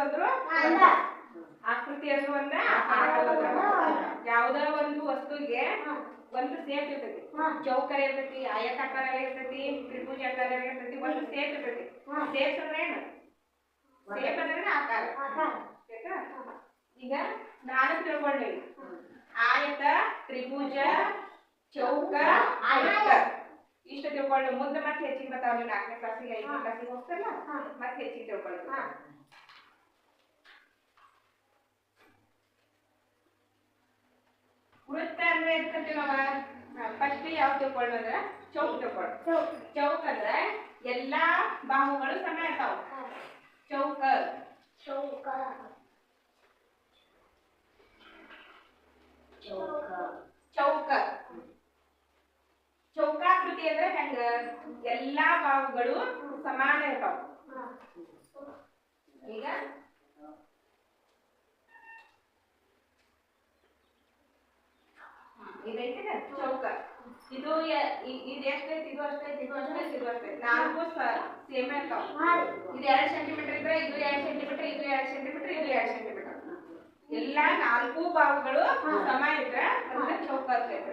ಅಂದ್ರು ಆಕೃತಿ ಒಂದ. ಯಾವ್ದೋ ಒಂದು ವಸ್ತುವಿಗೆ ಒಂದು ಸೇಫ್ ಇರ್ತೈತಿ. ಚೌಕರ ಇರ್ತೈತಿ ಆಯತಾಕಾರ ಇರ್ತೈತಿ ತ್ರಿಭುಜಾಕಾರ ಇರ್ತೈತಿ ಒಂದು ಸೇಫ್ ಇರ್ತೈತಿ. ಸೇಫ್ ಅಂದ್ರೆ ಏನು? ಸೇಫ್ ಅಂದ್ರೆ ಆಕಾರ? ಈಗ ನಾನು ತಿಳ್ಕೊಂಡೆ ಆಯತ ತ್ರಿಭುಜ ಚೌಕ ಆಯತ. ಇಷ್ಟ ತಿಳ್ಕೊಳ್ಳಿ ಮುಂದೆ ಮತ್ತೆ ಹೆಚ್ಚಿಗೆ ಬರ್ತಾವ. ನೀವು ನಾಲ್ಕನೇ ಕ್ಲಾಸಿಗೆ ಐದನೇ ಕ್ಲಾಸಿಗೆ ಹೋಗ್ತಾರಲ್ಲ? ಮತ್ತೆ ಹೆಚ್ಚಿಗೆ ತಿಳ್ಕೊಳ್ಳಿ ವೃತ್ತ ನಾವ ಫಸ್ಟ್ ಯಾವ ತಗೊಳ್ಳೋ ಅಂದ್ರೆ ಚೌಕ್ ತಿಳ್ಕೊಳ್ಳಿ ಚೌಕ್. ಅಂದ್ರೆ ಎಲ್ಲಾ ಬಾಹುಗಳು ಸಮ ಇರ್ತಾವ. ಚೌಕ. ಚೌಕ. ಚೌಕಾಕೃತಿ ಅಂದ್ರೆ ಹೆಂಗ? ಎಲ್ಲಾ ಬಾಹುಗಳು ಸಮಾನ ಇರ್ತಾವ ಈಗ ಇದೈತಿ ಚೌಕ. ಇದು ಇದು ಎಷ್ಟೈತಿ ಇದು ಅಷ್ಟೈತಿ ಇದು ಅಷ್ಟೈತಿ ಇದು ಅಷ್ಟೈತಿ ನಾಲ್ಕು ಸೇಮ್ ಇರ್ತಾವ. ಇದು ಎರಡು ಸೆಂಟಿಮೀಟರ್ ಇದ್ರೆ ಇದು ಎರಡು ಸೆಂಟಿಮೀಟರ್ ಇದು ಎರಡು ಸೆಂಟಿಮೀಟರ್ ಇದು ಎರಡು ಸೆಂಟಿಮೀಟರ್ ಎಲ್ಲ ನಾಲ್ಕು ಬಾಹುಗಳು ಸಮ ಇದ್ರೆ ಅದನ್ನ ಚೌಕ ಅಂತ.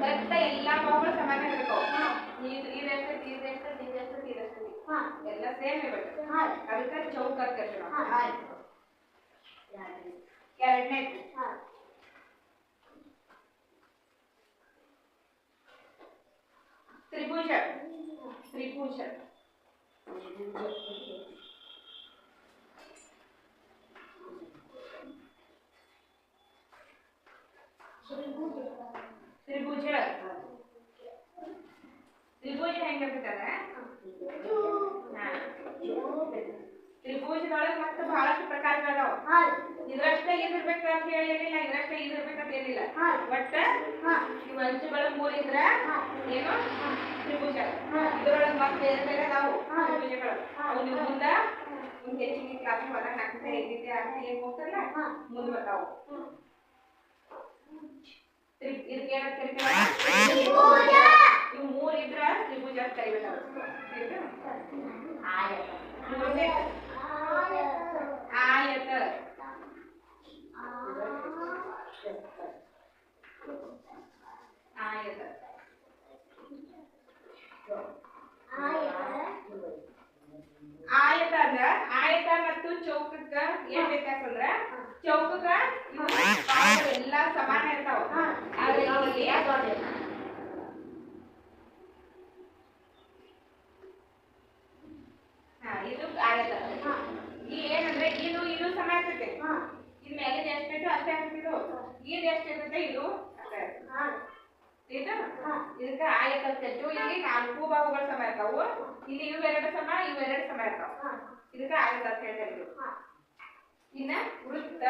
ಕರೆಕ್ಟ್ ಎಲ್ಲಾ ಬಾಹುಗಳು ಸಮಾನ ಇರ್ಬೇಕು ಇದು ಎಷ್ಟೈತಿ ಇದು ಎಷ್ಟೈತಿ ಇದು ಎಷ್ಟೈತಿ ಎಲ್ಲ ಸೇಮ್ ಇರ್ಬೇಕು ಅದಕ್ಕೆ ಚೌಕ ಅಂತ ಹೇಳ್ತೀವಿ ನಾವು. ಎರಡನೇದು ತ್ರಿಭುಜ ತ್ರಿಭುಜ ತ್ರಿಭುಜ ತ್ರಿಭುಜ ಹೆಂಗಿರ್ತದೆ ತ್ರಿಭುಜದೊಳಗೆ ಮತ್ತೆ ಬಹಳಷ್ಟು ಪ್ರಕಾರಗಳದಾವ ಇದ್ರಷ್ಟೇ ಇದಿರ್ಬೇಕು ಅಂತ ಹೇಳಿರ್ಲಿಲ್ಲ. ಇರ್ಬೇಕು ಅಂತ ಏನಿಲ್ಲ ಒಟ್ಟ ಇವ್ ಅಂಚುಗಳ ಮೂರ್ ಇದ್ರ ಏನು ತ್ರಿಭುಜ. ಇದ್ರೊಳಗೆ ಮತ್ತೆ ಬೇರೆ ಬೇರೆ ಅದಾವು ತ್ರಿಭುಜಗಳು. ಅವು ನೀವು ಮುಂದ ಮುಂದೆ ಹೆಚ್ಚಿಗೆ ಕ್ಲಾಸ್ ಹೋದಾಗ ಹಾಕ್ತಾ ಇದ್ದಿದ್ದೆ ಅಂತ ಏನ್ ಹೋಗ್ತಾರಲ್ಲ ಮುಂದೆ ಬರ್ತಾವು. ತ್ರಿ- ಇದಕ್ಕೆ ಏನಂತ ಇವು ಮೂರ್ ಇದ್ರ ತ್ರಿಭುಜ ಅಂತ ಕರಿಬೇಕು ಮೂರನೇ ಆಯತ. ಆಯತ ಆಯತ ಅಂದ್ರ ಆಯತ ಮತ್ತು ಚೌಕಕ್ಕ ಏನ್ ವ್ಯತ್ಯಾಸ ಅಂದ್ರ ಚೌಕಕ್ಕ ಇವು ಬಾಹುಗಳು ಎಲ್ಲಾ ಸಮಾನ ಇರ್ತಾವ ಆದ್ರೆ ಇಲ್ಲಿ ಹಾ ಇದು ಆಯತ ಈ ಏನಂದ್ರೆ ಇದು ಇದು ಸಮ ಇರ್ತೈತೆ ಇದ್ ಮೇಲೆ ಎಷ್ಟೈತೋ ಅಷ್ಟೇ ಆಗ್ತೈತೆ ಇದು? ಎಷ್ಟಿರುತ್ತೆ ಇದು ಇದು ಇದಕ್ಕ ಆಯತ ಅಂತ ಇಲ್ಲಿ ನಾಲ್ಕು ಬಾಹುಗಳು ಸಮ ಇರ್ತಾವು. ಇಲ್ಲಿ ಇವೆರಡು ಸಮ ಇವೆರಡು ಸಮ ಇರ್ತಾವ. ಇದಕ್ಕೆ ಅಂತ ಹೇಳ್ತೀವಿ ಇನ್ನ ವೃತ್ತ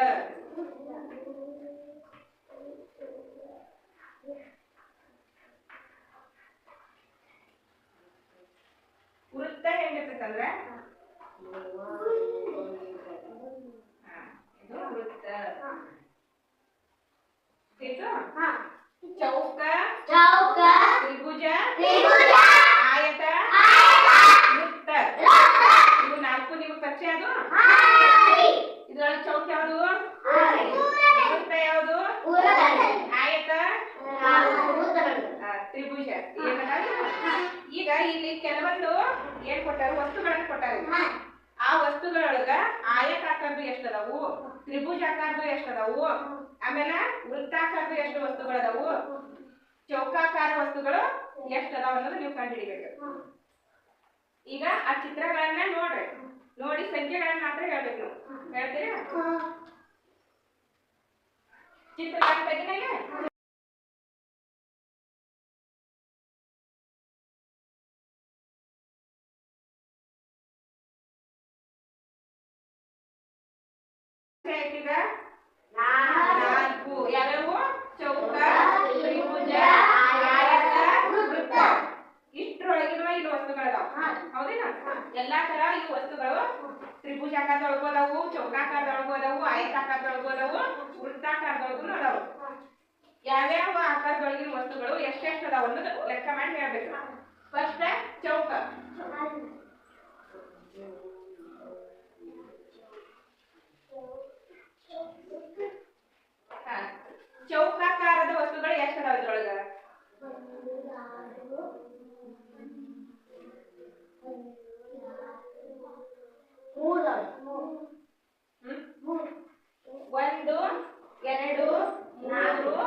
ಹೆಂಗಿರ್ತೈತಂದ್ರ ಹಾ, ಇದು ವೃತ್ತ ಇದು ಚೌಕ ಚೌಕ ತ್ರಿಭುಜ ಆಯತ ವೃತ್ತ ಇವು ನಾಲ್ಕು ನಿಮಗೆ ಪರಿಚಯ ಅದು ಇದ್ರೊಳಗೆ ಚೌಕ ಯಾವುದು? ವೃತ್ತ ಯಾವುದು? ಆಯತ. ತ್ರಿಭುಜ? ಈಗ ಇಲ್ಲಿ ಕೆಲವೊಂದು ಏನ್ ಕೊಟ್ಟಾರ? ವಸ್ತುಗಳನ್ನು ಕೊಟ್ಟಾರ. ಆ ವಸ್ತುಗಳೊಳಗ ಆಯತಾಕಾರದು ಎಷ್ಟದವು? ತ್ರಿಭುಜಾಕಾರದು ಎಷ್ಟದವು? ಆಮೇಲೆ ವೃತ್ತಾಕಾರದು ಎಷ್ಟು ವಸ್ತುಗಳದಾವು? ಚೌಕಾಕಾರ ವಸ್ತುಗಳು ಎಷ್ಟದಾವ ಅನ್ನೋದು ನೀವು ಕಂಡುಹಿಡಿಬೇಕು. ಈಗ ಆ ಚಿತ್ರಗಳನ್ನ ನೋಡ್ರಿ. ನೋಡಿ ಸಂಖ್ಯೆಗಳನ್ನ ಮಾತ್ರ ಹೇಳ್ಬೇಕು ನೀವು. ಹೇಳ್ತೀರಾ? ಚಿತ್ರಗಳ ತೆಗಿನಾಗ ಈಗ ನಾಲ್ಕು. ಯಾವ್ಯಾವು ಚೌಕ ತ್ರಿಭುಜ ಆಯತ ವೃತ್ತ. ಇಷ್ಟರೊಳಗಿರುವ ಇಲ್ಲಿ ವಸ್ತುಗಳದಾವ. ಹೌದೇನ? ಎಲ್ಲಾ ತರ ಈ ವಸ್ತುಗಳು ತ್ರಿಭುಜಾಕಾರದೊಳಗೂ ಅದಾವು ಚೌಕಾಕಾರದೊಳಗೂ ಅದಾವು ಆಯತಾಕಾರದೊಳಗೂ ಅದಾವು ವೃತ್ತಾಕಾರದೊಳಗೂ ಅದಾವು ಯಾವ್ಯಾವ ಆಕಾರದೊಳಗಿನ ವಸ್ತುಗಳು ಎಷ್ಟೆಷ್ಟು ಅದಾವ ಅನ್ನೋದು ಲೆಕ್ಕ ಮಾಡಿ ಹೇಳ್ಬೇಕು. ಫಸ್ಟ್ ಚೌಕ. ಚೌಕಾಕಾರದ ವಸ್ತುಗಳು ಎಷ್ಟು ಅದಾವ ಇದ್ರೊಳಗ ಒಂದು ಎರಡು ಮೂರು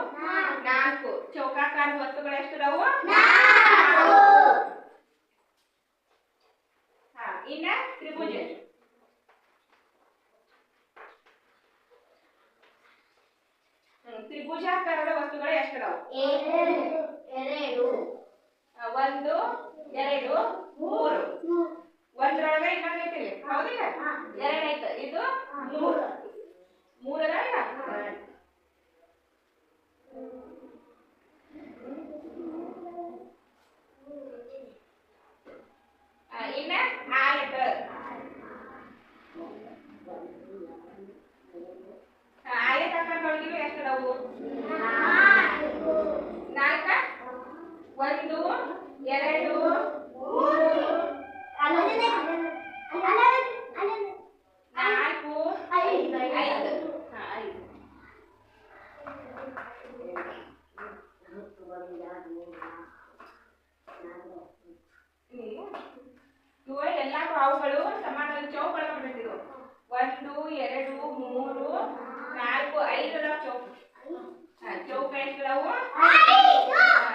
ನಾಲ್ಕು. ಚೌಕಾಕಾರದ ವಸ್ತುಗಳು ಎಷ್ಟು ಅದಾವು ಒಂದು ಎರಡು ಮೂರು ಒಂದ್ರೊಳಗ ಇನ್ನೊಂದ್ ಐತಿ ಇಲ್ಲಿ. ಹೌದಿಲ್ಲ ಎರಡ್ ಐತ ಇದು ಮೂರು ಮೂರದ ಇಲ್ಲ ಆ, ಇನ್ನ ಆಯತ ಆ, ಆಯತಾಕಾರದೊಳಗಿರು ಎಷ್ಟದಾವು ನಾಲ್ಕ ಎರಡು ನಾಲ್ಕು ಐದು. ಐದು. ಇವು ಎಲ್ಲ ಅವುಗಳು ಚೌಕಗಳ ಒಂದು ಎರಡು ಮೂರು ನಾಲ್ಕು ಐದು ಚೌಕ. ಚೌಕ ಎಷ್ಟು ಅದಾವು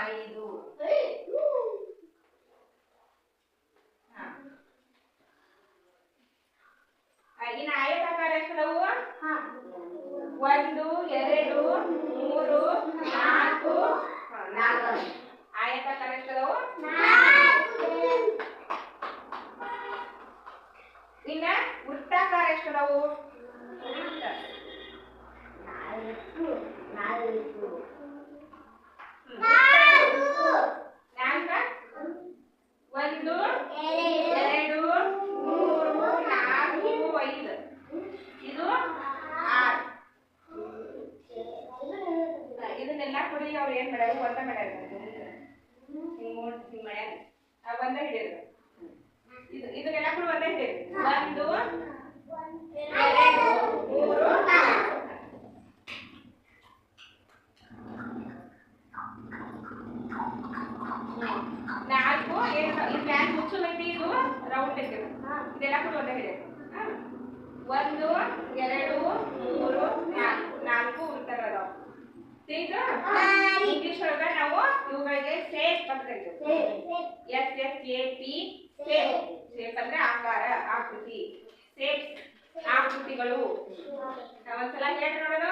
ಐದು ಹಾ. ಆ, ಇನ್ನು ಆಯತಾಕಾರ ಎಷ್ಟು ಅದಾವು ಒಂದು ಎರಡು ಮೂರು ನಾಲ್ಕು ನಾಲ್ಕು. ಆಯತ ಕರೆಕ್ಟ್ ಅದಾವು? ಇನ್ನ ವೃತ್ತಾಕಾರ ಎಷ್ಟು ಅದಾವು ನಾಲ್ಕ ಒಂದು ಎರಡು ಮೂರು ನಾಲ್ಕು ಐದು ಇದು ಆರು ಇದನ್ನೆಲ್ಲ ಕುಡಿ ಅವ್ರು ಏನ್ ಮಾಡ್ಯಾರ ಒಂದ ಮಾಡ್ಯಾರ ಹಿಂಗ್ ಮೂರ್ ಹಿಂಗ್ ಮಾಡ್ಯಾರ ಆ, ಒಂದ ಹಿಡಿಯೋದು ಇದು ಇದನ್ನೆಲ್ಲ ಕೂಡ ಒಂದೇ ಇದೆ ಒಂದು ಎರಡು ಮೂರು ನಾಲ್ಕು. ಏನು ಈ ಮ್ಯಾಲ್ ಮುಚ್ಚು ಐತಿ ಇದು ರೌಂಡ್ ಐತಿ ಇದು. ಇದೆಲ್ಲ ಕೂಡ ಒಂದೇ ಇದೆ? ಒಂದು ಎರಡು ಮೂರು ನಾಲ್ಕು. ನಾಲ್ಕು ವೃತ್ತಗಳದಾವ ಈಗ ಇಂಗ್ಲಿಷ್ ಒಳಗ ನಾವು ಇವುಗಳಿಗೆ ಸೇಫ್ ಅಂತ ಕರಿತೀವಿ S S A P safe ತಿಂಗಳು ಒಂದ್ಸಲ ಹೇಳ್ರಿ ನೋಡೋಣ